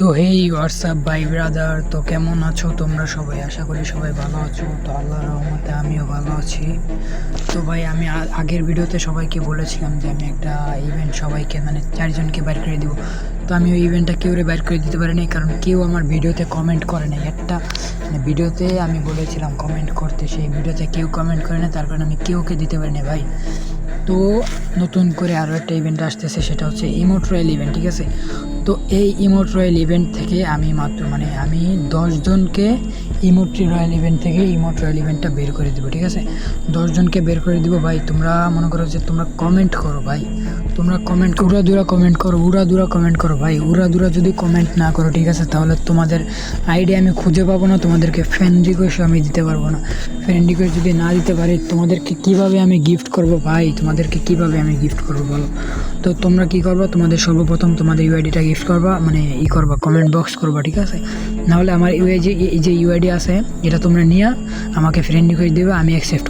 তো হেই WhatsApp by brother তো কেমন আছো তোমরা সবাই? আশা করি সবাই ভালো আছো। তো আল্লাহ রহমতে আমিও ভালো আছি। তো ভাই, আমি আগের ভিডিওতে সবাইকে বলেছিলাম যে আমি একটা ইভেন্ট সবাইকে মানে চারজনকে বাইর করে দিব। তো আমি ওই ইভেন্টটা কেউ বাইর করে দিতে পারিনি, কারণ কেউ আমার ভিডিওতে কমেন্ট করে নাই। একটা মানে ভিডিওতে আমি বলেছিলাম কমেন্ট করতে, সেই ভিডিওতে কেউ কমেন্ট করে না তার কারণে আমি কেউকে দিতে পারিনি ভাই। তো নতুন করে আরও একটা ইভেন্ট আসতেছে, সেটা হচ্ছে ইমোট রয়্যাল ইভেন্ট ঠিক আছে? তো এই ইমোট রয়্যাল ইভেন্ট থেকে আমি মাত্র মানে আমি দশজনকে ইমোট রয়্যাল ইভেন্ট থেকে ইমোট রয়্যাল ইভেন্টটা বের করে দেবো, ঠিক আছে? দশজনকে বের করে দিব, ভাই, তোমরা মনে করো যে তোমরা কমেন্ট করো, ভাই। তোমরা কমেন্ট উড়া দুরা কমেন্ট করো উড়া দুরা কমেন্ট করো, ভাই। উড়া দুরা যদি কমেন্ট না করো, ঠিক আছে, তাহলে তোমাদের আইডি আমি খুঁজে পাবো না, তোমাদেরকে ফ্রেন্ড রিকোয়েস্ট আমি দিতে পারব না। ফ্রেন্ড রিকোয়েস্ট যদি না দিতে পারি, তোমাদেরকে কীভাবে আমি গিফট করব, ভাই? তোমাদেরকে কীভাবে আমি গিফট করব, বলো? তো তোমরা কি করবা? তোমাদের সর্বপ্রথম তোমাদের ইউআইডিটা গিফট করবা মানে ই করবা কমেন্ট বক্স করবা, ঠিক আছে? নাহলে আমার ইউআই এই যে ইউআইডি আছে এটা তোমরা নিয়ে আমাকে ফ্রেন্ড রিকোয়েস্ট দেবে আমি অ্যাকসেপ্ট